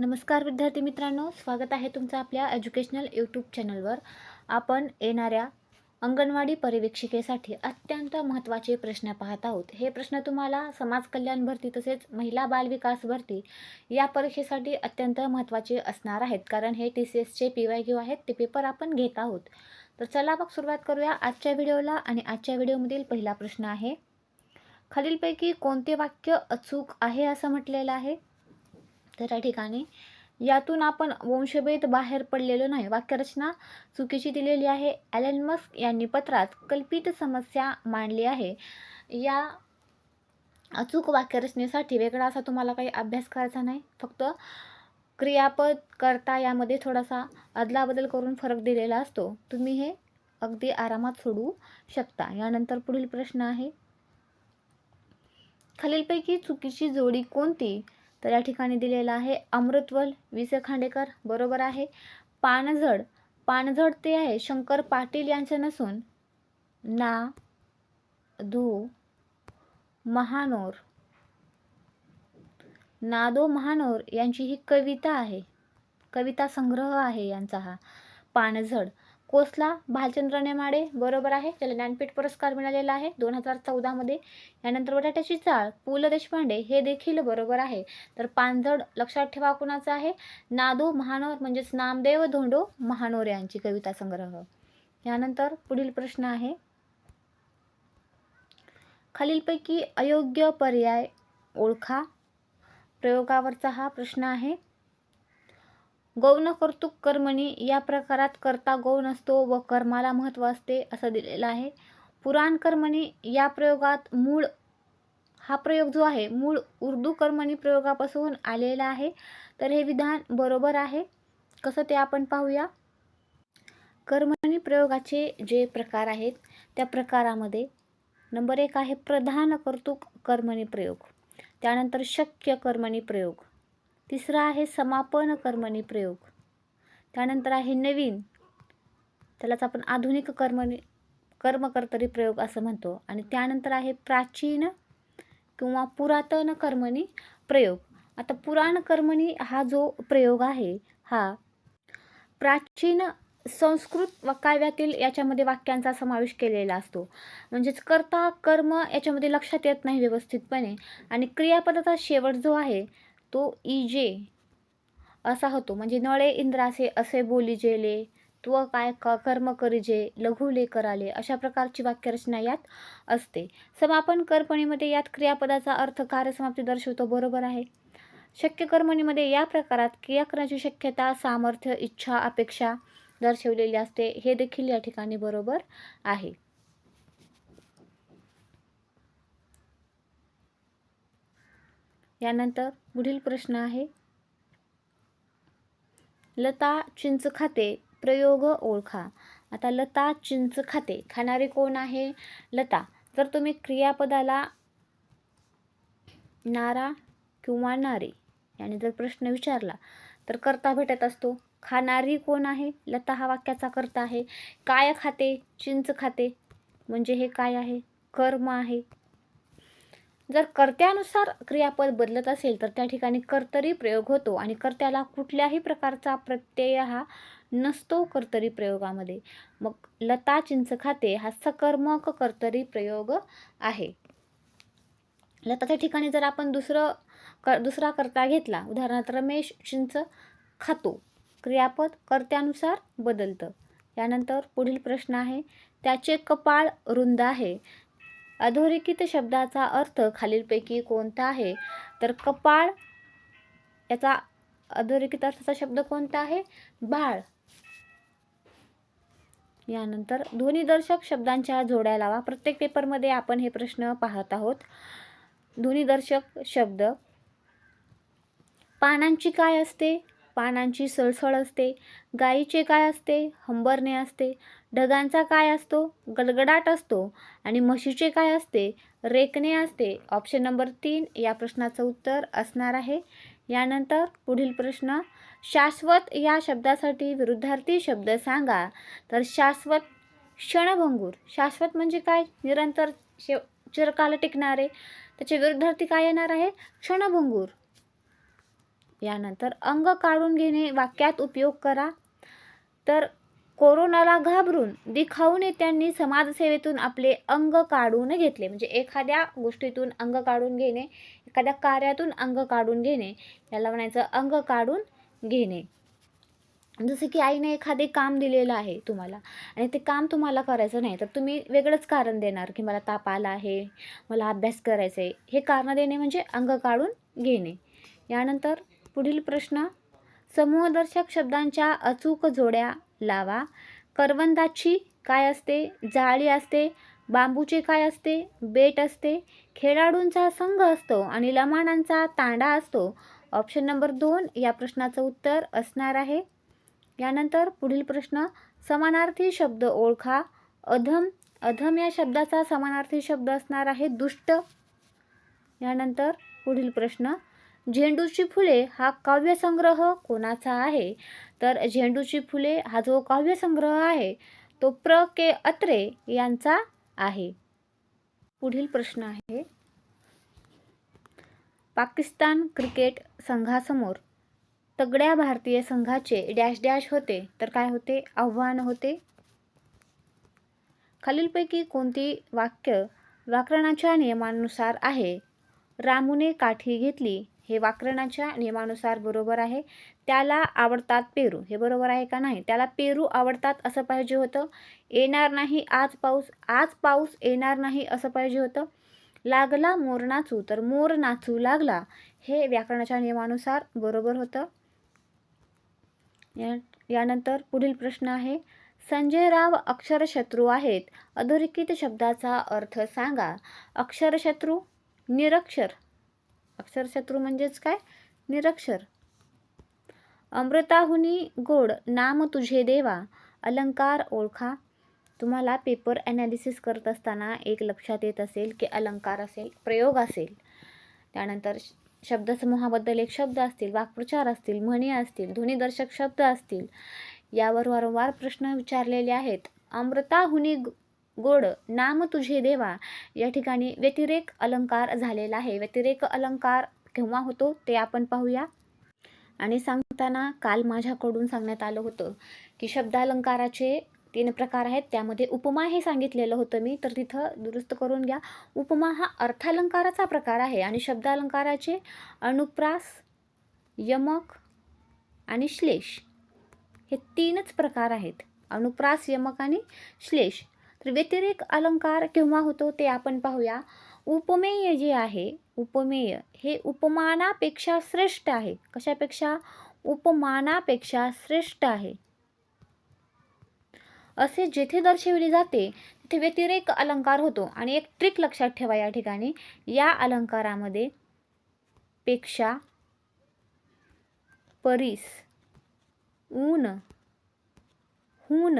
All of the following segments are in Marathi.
नमस्कार विद्यार्थी मित्रांनो स्वागत आहे तुमचं आपल्या एज्युकेशनल यूट्यूब चॅनलवर आपण येणाऱ्या अंगणवाडी पर्यवेक्षिकेसाठी अत्यंत महत्त्वाचे प्रश्न पाहत आहोत. हे प्रश्न तुम्हाला समाज कल्याण भरती तसेच महिला बालविकास भरती या परीक्षेसाठी अत्यंत महत्त्वाचे असणार आहेत. कारण हे टी सी एसचे पी वाय क्यू आहेत ते पेपर आपण घेत आहोत. तर चला मग सुरुवात करूया आजच्या व्हिडिओला आणि आजच्या व्हिडिओमधील पहिला प्रश्न आहे खालीलपैकी कोणते वाक्य अचूक आहे असं म्हटलेलं आहे? तर या ठिकाणी यातून आपण वंशभेद बाहेर पडलेलो नाही. वाक्यरचना चुकीची दिलेली आहे. ॲलन मस्क यांनी पत्रात कल्पित समस्या मांडली आहे. या अचूक वाक्यरचनेसाठी वेगळा असा तुम्हाला काही अभ्यास करायचा नाही. फक्त क्रियापद करता यामध्ये थोडासा अदलाबदल करून फरक दिलेला असतो. तुम्ही हे अगदी आरामात सोडू शकता. यानंतर पुढील प्रश्न आहे. खालीलपैकी चुकीची जोडी कोणती? तर या ठिकाणी दिलेलं आहे अमृतवल वि स खांडेकर बरोबर आहे. पानझड पानझड ते आहे शंकर पाटील यांचे नसून ना धो महानोर. नादो महानोर यांची ही कविता आहे. कविता संग्रह आहे यांचा हा. पानझड कोसला भालचंद्र नेमाडे बरोबर आहे. त्याला ज्ञानपीठ पुरस्कार मिळालेला आहे दोन हजार चौदामध्ये यानंतर बटाट्याची चाळ पु ल देशपांडे हे देखील बरोबर आहे. तर पानझड लक्षात ठेवा कुणाचं आहे? नादू महानोर म्हणजेच नामदेव धोंडो महानोर यांची कविता संग्रह. यानंतर पुढील प्रश्न आहे. खालीलपैकी अयोग्य पर्याय ओळखा. प्रयोगावरचा हा प्रश्न आहे. गौण कर्तुक कर्मणी या प्रकारात कर्ता गौण असतो व कर्माला महत्त्व असते असं दिलेलं आहे. पुराण कर्मणी या प्रयोगात मूळ हा प्रयोग जो आहे मूळ उर्दू कर्मणी प्रयोगापासून आलेला आहे. तर हे विधान बरोबर आहे. कसं ते आपण पाहूया? कर्मणी प्रयोगाचे जे प्रकार आहेत त्या प्रकारामध्ये नंबर एक आहे प्रधान कर्तुक कर्मणी प्रयोग. त्यानंतर शक्य कर्मणी प्रयोग. तिसरा आहे समापन कर्मणी प्रयोग. त्यानंतर आहे नवीन. त्यालाच आपण आधुनिक कर्मणी कर्मकर्तरी प्रयोग असं म्हणतो. आणि त्यानंतर आहे प्राचीन किंवा पुरातन कर्मणी प्रयोग. आता पुराण कर्मणी हा जो प्रयोग आहे हा प्राचीन संस्कृत व काव्यातील याच्यामध्ये वाक्यांचा समावेश केलेला असतो. म्हणजेच कर्ता कर्म याच्यामध्ये लक्षात येत नाही व्यवस्थितपणे. आणि क्रियापदाचा शेवट जो आहे तो इजे असा होतो. म्हणजे नळे इंद्रासे असे बोली जेले त्व काय क कर्म करिजे लघुले कराले अशा प्रकारची वाक्यरचना यात असते. समापन कर्पणीमध्ये यात क्रियापदाचा अर्थ कार्यसमाप्ती दर्शवतो बरोबर आहे. शक्य कर्मणीमध्ये या प्रकारात क्रिया करण्याची शक्यता सामर्थ्य इच्छा अपेक्षा दर्शवलेली असते. हे देखील या ठिकाणी बरोबर आहे. यानंतर पुढील प्रश्न आहे. लता चिंच खाते प्रयोग ओळखा. आता लता चिंच खाते खाणारे कोण आहे? लता जर तुम्ही क्रियापदाला नारा किंवा नारे याने जर प्रश्न विचारला तर करता भेटत असतो. खाणारी कोण आहे? लता हा वाक्याचा करता आहे. काय खाते? चिंच खाते. म्हणजे हे काय आहे? कर्म आहे. जर कर्त्यानुसार क्रियापद बदलत असेल तर त्या ठिकाणी कर्तरी प्रयोग होतो आणि कर्त्याला कुठल्याही प्रकारचा प्रत्यय हा नसतो कर्तरी प्रयोगामध्ये. मग लता चिंच खाते हा सकर्मक कर्तरी प्रयोग आहे. लताच्या ठिकाणी जर आपण दुसरं क दुसरा कर्ता घेतला उदाहरणार्थ रमेश चिंच खातो क्रियापद कर्त्यानुसार बदलतं. यानंतर पुढील प्रश्न आहे त्याचे कपाळ रुंद आहे. अधोरेखित शब्दाचा अर्थ खालीलपैकी कोणता आहे? तर कपाळ याचा अधोरेखित अर्थाचा शब्द कोणता आहे? बाळ. यानंतर ध्वनिदर्शक शब्दांच्या जोड्या लावा. प्रत्येक पेपरमध्ये आपण हे प्रश्न पाहत आहोत. ध्वनिदर्शक शब्द. पानांची काय असते? पानांची सळसळ असते. गाईचे काय असते? हंबरणे असते. ढगांचा काय असतो? गडगडाट असतो. आणि म्हशीचे काय असते? रेकणे असते. ऑप्शन नंबर तीन या प्रश्नाचं उत्तर असणार आहे. यानंतर पुढील प्रश्न शाश्वत या शब्दासाठी विरुद्धार्थी शब्द सांगा. तर शाश्वत क्षणभंगूर. शाश्वत म्हणजे काय? निरंतर शेव चिरकाल टिकणारे. त्याचे विरुद्धार्थी काय येणार आहे? क्षणभंगूर. यानंतर अंग काढून घेणे वाक्यात उपयोग करा. तर कोरोनाला घाबरून दिखाऊने त्यांनी समाजसेवेतून आपले अंग काढून घेतले. म्हणजे एखाद्या गोष्टीतून अंग काढून घेणे एखाद्या कार्यातून अंग काढून घेणे याला म्हणायचं अंग काढून घेणे. जसं की आईने एखादे काम दिलेलं आहे तुम्हाला आणि ते काम तुम्हाला करायचं नाही तर तुम्ही वेगळंच कारण देणार की मला ताप आला आहे मला अभ्यास करायचा आहे हे कारण देणे म्हणजे अंग काढून घेणे. यानंतर पुढील प्रश्न समूहदर्शक शब्दांच्या अचूक जोड्या लावा. करवंदाची काय असते? जाळी असते. बांबूचे काय असते? बेट असते. खेळाडूंचा संघ असतो आणि लमाणांचा तांडा असतो. ऑप्शन नंबर दोन या प्रश्नाचं उत्तर असणार आहे. यानंतर पुढील प्रश्न समानार्थी शब्द ओळखा. अधम अधम या शब्दाचा समानार्थी शब्द असणार आहे दुष्ट. यानंतर पुढील प्रश्न झेंडूची फुले हा काव्यसंग्रह कोणाचा आहे? तर झेंडूची फुले हा जो काव्यसंग्रह आहे तो प्र. के. अत्रे यांचा आहे. पुढील प्रश्न आहे. पाकिस्तान क्रिकेट संघासमोर तगड्या भारतीय संघाचे डॅश डॅश होते तर काय होते? आव्हान होते. खालीलपैकी कोणती वाक्य व्याकरणाच्या नियमानुसार आहे? रामूने काठी घेतली हे व्याकरणाच्या नियमानुसार बरोबर आहे. त्याला आवडतात पेरू. हे बरोबर आहे का नाही? त्याला पेरू आवडतात असं पाहिजे होतं. येणार नाही आज पाऊस आज पाऊस येणार नाही असं पाहिजे होतं. लागला मोर नाचू तर मोर नाचू लागला. हे व्याकरणाच्या नियमानुसार बरोबर होतं. या यानंतर पुढील प्रश्न आहे. संजयराव अक्षरशत्रू आहेत. अधोरेखित शब्दाचा अर्थ सांगा. अक्षरशत्रू निरक्षर. अक्षरशत्रू म्हणजेच काय? निरक्षर. अमृताहुनी गोड नाम तुझे देवा अलंकार ओळखा. तुम्हाला पेपर ॲनालिसिस करत असताना एक लक्षात येत असेल की अलंकार असेल प्रयोग असेल. त्यानंतर शब्दसमूहाबद्दल एक शब्द असतील वाक्प्रचार असतील म्हणी असतील ध्वनिदर्शक शब्द असतील यावर वारंवार प्रश्न विचारलेले आहेत. अमृताहुनी गोड नाम तुझे देवा या ठिकाणी व्यतिरेक अलंकार झालेला आहे. व्यतिरेक अलंकार केव्हा होतो ते आपण पाहूया. आणि सांगताना काल माझ्याकडून सांगण्यात आलं होतं की शब्दालंकाराचे तीन प्रकार आहेत. त्यामध्ये उपमा हे सांगितलेलं होतं मी. तर तिथं दुरुस्त करून घ्या. उपमा हा अर्थालंकाराचा प्रकार आहे आणि शब्दालंकाराचे अनुप्रास यमक आणि श्लेष हे तीनच प्रकार आहेत. अनुप्रास यमक आणि श्लेष. तर व्यतिरेक अलंकार केव्हा होतो ते आपण पाहूया. उपमेय जे आहे उपमेय. हे उपमानापेक्षा श्रेष्ठ आहे. कशापेक्षा? उपमानापेक्षा श्रेष्ठ आहे. असे जेथे दर्शविले जाते तिथे व्यतिरेक अलंकार होतो. आणि एक ट्रिक लक्षात ठेवा या ठिकाणी. या अलंकारामध्ये पेक्षा परीस ऊन हून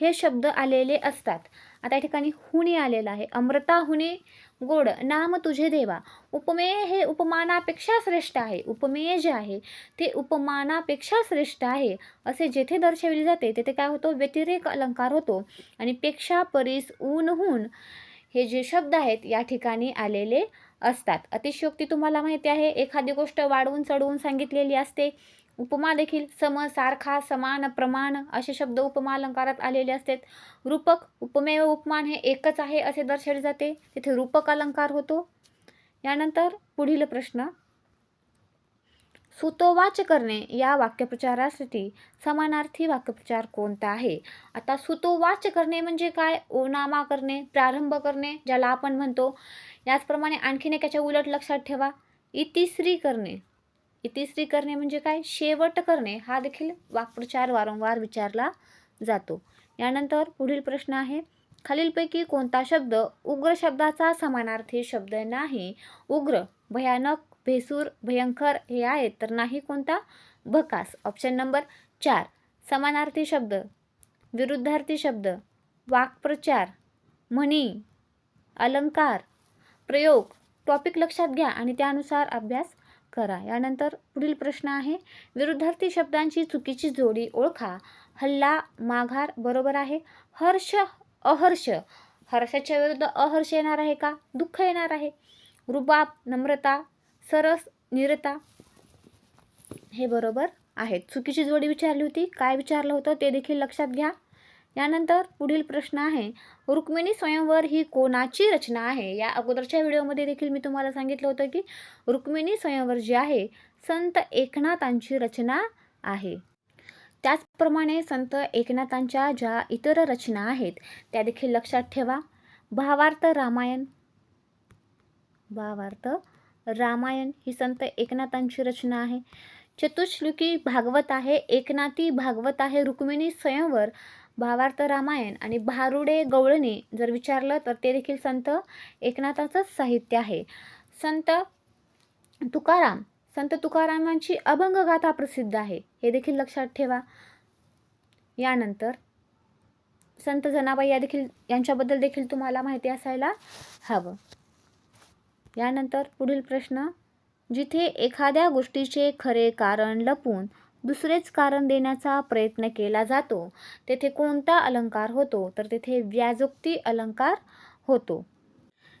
हे शब्द आलेले असतात. आता या ठिकाणी हुने आलेलं आहे. अमृता हुणे गोड नाम तुझे देवा. उपमेय हे उपमानापेक्षा श्रेष्ठ आहे. उपमेय जे आहे ते उपमानापेक्षा श्रेष्ठ आहे. असे जेथे दर्शविले जाते तेथे काय होतो? व्यतिरेक अलंकार होतो. आणि पेक्षा परीस ऊनहून हे जे शब्द आहेत या ठिकाणी आलेले असतात. अतिशयोक्ती तुम्हाला माहिती आहे एखादी गोष्ट वाढवून चढवून सांगितलेली असते. उपमा देखील सम सारखा समान प्रमाण असे शब्द उपमा अलंकारात आलेले असतात. रूपक उपमेय उपमान हे एकच आहे असे दर्शवले जाते. तिथे रूपक अलंकार होतो. यानंतर पुढील प्रश्न. सुतोवाच करणे या वाक्यप्रचारासाठी समानार्थी वाक्यप्रचार कोणता आहे? आता सुतोवाच करणे म्हणजे काय? ओनामा करणे प्रारंभ करणे ज्याला आपण म्हणतो. याचप्रमाणे आणखीन एक याच्या उलट लक्षात ठेवा. इतिश्री करणे. इतिश्री करणे म्हणजे काय? शेवट करणे. हा देखील वाक्प्रचार वारंवार विचारला जातो. यानंतर पुढील प्रश्न आहे खालीलपैकी कोणता शब्द उग्र शब्दाचा समानार्थी शब्द नाही? उग्र भयानक भेसूर भयंकर हे आहेत तर नाही कोणता? भकास. ऑप्शन नंबर चार. समानार्थी शब्द विरुद्धार्थी शब्द वाक्प्रचार म्हणी अलंकार प्रयोग टॉपिक लक्षात घ्या आणि त्यानुसार अभ्यास करा. यानंतर पुढील प्रश्न आहे विरुद्धार्थी शब्दांची चुकीची जोडी ओळखा. हल्ला माघार बरोबर आहे. हर्ष अहर्ष. हर्षाच्या विरुद्ध अहर्ष येणार आहे का? दुःख येणार आहे. रुबाब नम्रता सरस निरता. हे बरोबर आहे चुकीची जोडी विचारली होती. काय विचारलं होतं ते देखील लक्षात घ्या. यानंतर पुढील प्रश्न आहे रुक्मिणी स्वयंवर ही कोणाची रचना आहे? या अगोदरच्या व्हिडिओमध्ये देखील मी तुम्हाला सांगितलं होतं की रुक्मिणी स्वयंवर जी आहे संत एकनाथांची रचना आहे. त्याचप्रमाणे संत एकनाथांच्या ज्या इतर रचना आहेत त्या देखील लक्षात ठेवा. भावार्थ रामायण. भावार्थ रामायण ही संत एकनाथांची रचना आहे. चतुश्लोकी भागवत आहे एकनाथी भागवत आहे रुक्मिणी स्वयंवर भावार्थ रामायण आणि भारुडे गवळणी जर विचारलं तर ते देखील संत एकनाथाचंच साहित्य आहे. संत तुकाराम संत तुकारामांची अभंगगाथा प्रसिद्ध आहे. हे देखील लक्षात ठेवा. यानंतर संत जनाबाई या देखील यांच्याबद्दल देखील तुम्हाला माहिती असायला हवं. यानंतर पुढील प्रश्न जिथे एखाद्या गोष्टीचे खरे कारण लपून दुसरेच कारण देण्याचा प्रयत्न केला जातो. तेथे कोणता अलंकार होतो? तर तेथे व्याजोक्ती अलंकार होतो.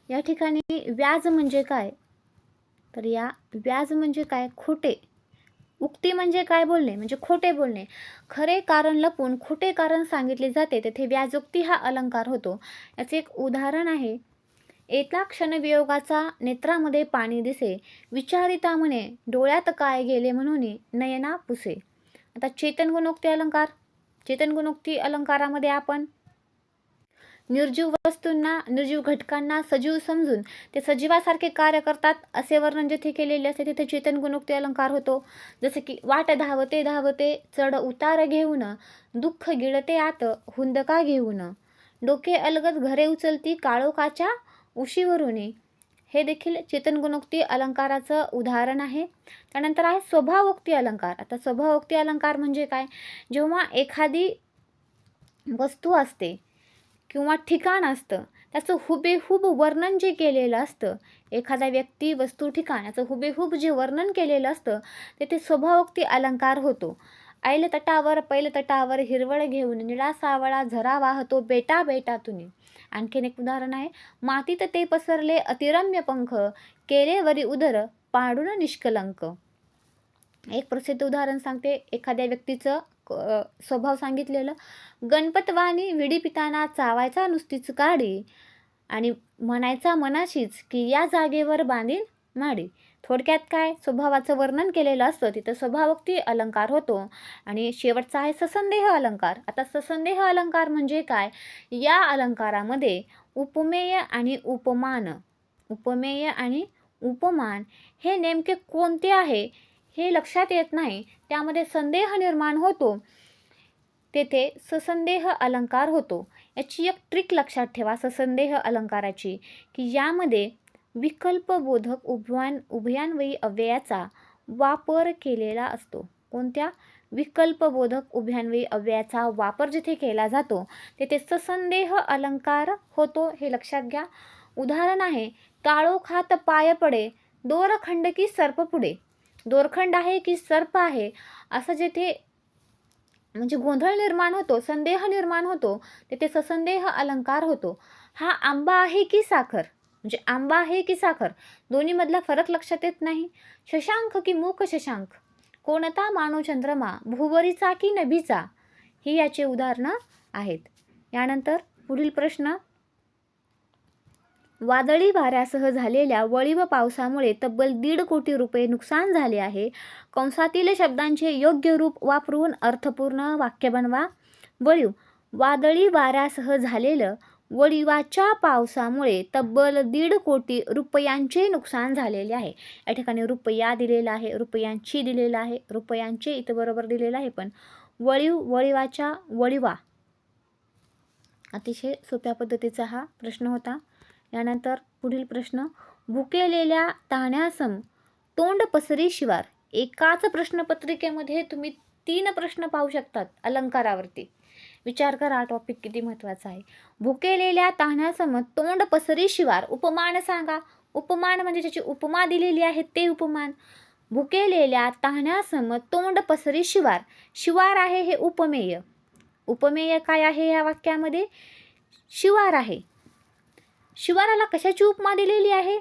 या ठिकाणी व्याज म्हणजे काय? तर या व्याज म्हणजे काय? खोटे. उक्ती म्हणजे काय बोलणे? म्हणजे खोटे बोलणे. खरे कारण लपून खोटे कारण सांगितले जाते. तेथे व्याजोक्ती हा अलंकार होतो. याचे एक उदाहरण आहे. एका क्षणवियोगाचा नेत्रामध्ये पाणी दिसे. विचारिता म्हणे डोळ्यात काय गेले म्हणून नयना पुसे. आता चेतन गुणोक्ती अलंकार. चेतन गुणोक्ती अलंकारामध्ये आपण निर्जीव वस्तूंना निर्जीव घटकांना सजीव समजून ते सजीवासारखे कार्य करतात असे वर्णन जिथे केलेले असते तिथे चेतन गुणोक्ती अलंकार होतो. जसे की वाट धावते धावते चढ उतार घेऊन दुःख गिळते आत हुंदका घेऊन. डोके अलगद घरे उचलती काळोखाच्या उशीवरून हे देखील चेतनगुणोक्ती अलंकाराचं उदाहरण आहे. त्यानंतर आहे स्वभावोक्ती अलंकार. आता स्वभावोक्ती अलंकार म्हणजे काय? जेव्हा एखादी वस्तू असते किंवा ठिकाण असतं त्याचं हुबेहूब वर्णन जे केलेलं असतं एखादा व्यक्ती वस्तू ठिकाण याचं हुबेहूब जे वर्णन केलेलं असतं ते ते स्वभावोक्ती अलंकार होतो. ऐल तटावर पैल तटावर हिरवळ घेऊन निळा सावळा झरा वाहतो बेटा बेटातून आणखीन एक उदाहरण आहे. मातीत ते पसरले अतिरम्य पंख केले वरी उदर पाडून निष्कलंक. एक प्रसिद्ध उदाहरण सांगते. एखाद्या व्यक्तीचं स्वभाव सांगितलेलं गणपतवाणी विडी पिताना चावायचा नुसतीच काढी आणि म्हणायचा मनाशीच की या जागेवर बांधीन माडी. थोडक्यात काय? स्वभावाचं वर्णन केलेलं असतं. तिथं स्वभावोक्ती अलंकार होतो. आणि शेवटचा आहे ससंदेह अलंकार. आता ससंदेह अलंकार म्हणजे काय? या अलंकारामध्ये उपमेय आणि उपमान. उपमेय आणि उपमान हे नेमके कोणते आहे? हे लक्षात येत नाही. त्यामध्ये संदेह निर्माण होतो. तेथे ससंदेह अलंकार होतो. याची एक ट्रिक लक्षात ठेवा ससंदेह अलंकाराची. की यामध्ये विकल्पबोधक उभयान उभयान्वयी अव्ययाचा वापर केलेला असतो. कोणत्या? विकल्पबोधक उभयान्वयी अव्ययाचा वापर जिथे केला जातो तेथे ससंदेह अलंकार होतो हे लक्षात घ्या. उदाहरण आहे काळोखात पाय पडे दोरखंड की सर्प पुढे. दोरखंड आहे की सर्प आहे? असं जेथे म्हणजे गोंधळ निर्माण होतो संदेह निर्माण होतो तेथे ससंदेह अलंकार होतो. हा आंबा आहे की साखर? म्हणजे आंबा आहे की साखर? दोन्हीमधला फरक लक्षात येत नाही. शशांक की मूक शशांक? कोणता मानू चंद्रमा भुवरीचा की नभीचा? ही याचे उदाहरणं आहेत. यानंतर पुढील प्रश्न. वादळी वाऱ्यासह झालेल्या वळी व पावसामुळे तब्बल दीड कोटी रुपये नुकसान झाले आहे. कंसातील शब्दांचे योग्य रूप वापरून अर्थपूर्ण वाक्य बनवा. वळीव वादळी वाऱ्यासह झालेलं वडिवाच्या पावसामुळे तब्बल दीड कोटी रुपयांचे नुकसान झालेले आहे. या ठिकाणी रुपया दिलेला आहे रुपयांची दिलेला आहे रुपयांचे इथं बरोबर दिलेलं आहे पण वळीव वळीवाच्या वळीवा. अतिशय सोप्या पद्धतीचा हा प्रश्न होता. यानंतर पुढील प्रश्न भुकेलेल्या ताण्यासम तोंड पसरी शिवार. एकाच प्रश्नपत्रिकेमध्ये तुम्ही तीन प्रश्न पाहू शकतात अलंकारावरती. विचार करा टॉपिक किती महत्त्वाचा आहे. भुकेलेल्या ताण्यासम तोंड पसरी शिवार उपमान सांगा. उपमान म्हणजे ज्याची उपमा दिलेली आहे ते उपमान. भुकेलेल्या ताण्यासम तोंड पसरी शिवार. शिवार आहे हे उपमेय. उपमेय काय आहे या वाक्यामध्ये? शिवार आहे. शिवाराला कशाची उपमा दिलेली आहे?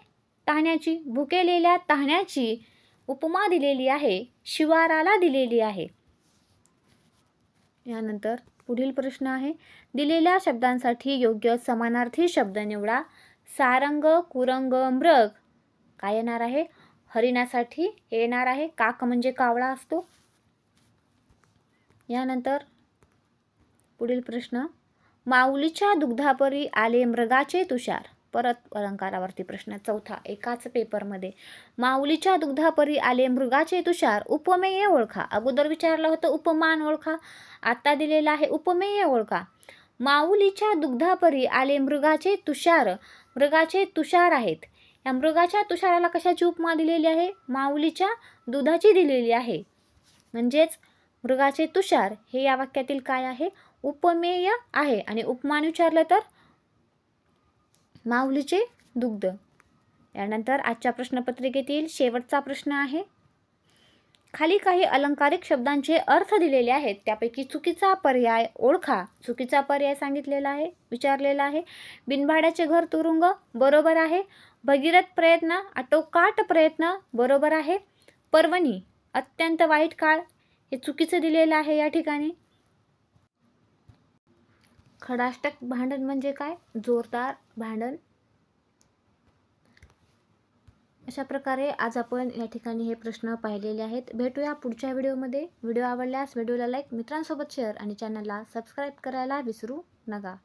ताहण्याची भुकेलेल्या ताहण्याची उपमा दिलेली आहे शिवाराला दिलेली आहे. यानंतर पुढील प्रश्न आहे. दिलेल्या शब्दांसाठी योग्य समानार्थी शब्द निवडा. सारंग कुरंग मृग. काय येणार आहे? हरिणासाठी हे येणार आहे. काक म्हणजे कावळा असतो. यानंतर पुढील प्रश्न. माऊलीच्या दुग्धापरी आले मृगाचे तुषार. परत अलंकारावरती प्रश्न. चौथा एकाच पेपरमध्ये माऊलीच्या दुग्धापरी आले मृगाचे तुषार उपमेय ओळखा. अगोदर विचारलं होतं उपमान ओळखा. आता दिलेलं आहे उपमेय ओळखा. माऊलीच्या दुग्धापरी आले मृगाचे तुषार मृगाचे तुषार आहेत. या मृगाच्या तुषाराला कशाची उपमा दिलेली आहे? माऊलीच्या दुधाची दिलेली आहे. म्हणजेच मृगाचे तुषार हे या वाक्यातील काय आहे? उपमेय आहे. आणि उपमान विचारलं तर? माऊलीचे दुग्ध. यानंतर आजच्या प्रश्नपत्रिकेतील शेवटचा प्रश्न आहे. खाली काही अलंकारिक शब्दांचे अर्थ दिलेले आहेत. त्यापैकी चुकीचा पर्याय ओळखा. चुकीचा पर्याय सांगितलेला आहे विचारलेला आहे. बिनभाड्याचे घर तुरुंग बरोबर आहे. भगीरथ प्रयत्न आटोकाट प्रयत्न बरोबर आहे. पर्वणी अत्यंत वाईट काळ हे चुकीचं दिलेलं आहे या ठिकाणी. खडाष्टक भांडण म्हणजे काय? जोरदार भांडण. अशा प्रकारे आज आपण या ठिकाणी हे प्रश्न पाहिलेले आहेत. भेटूया पुढच्या व्हिडिओमध्ये. व्हिडिओ आवडल्यास व्हिडिओला लाईक मित्रांसोबत शेअर आणि चॅनलला सबस्क्राईब करायला विसरू नका.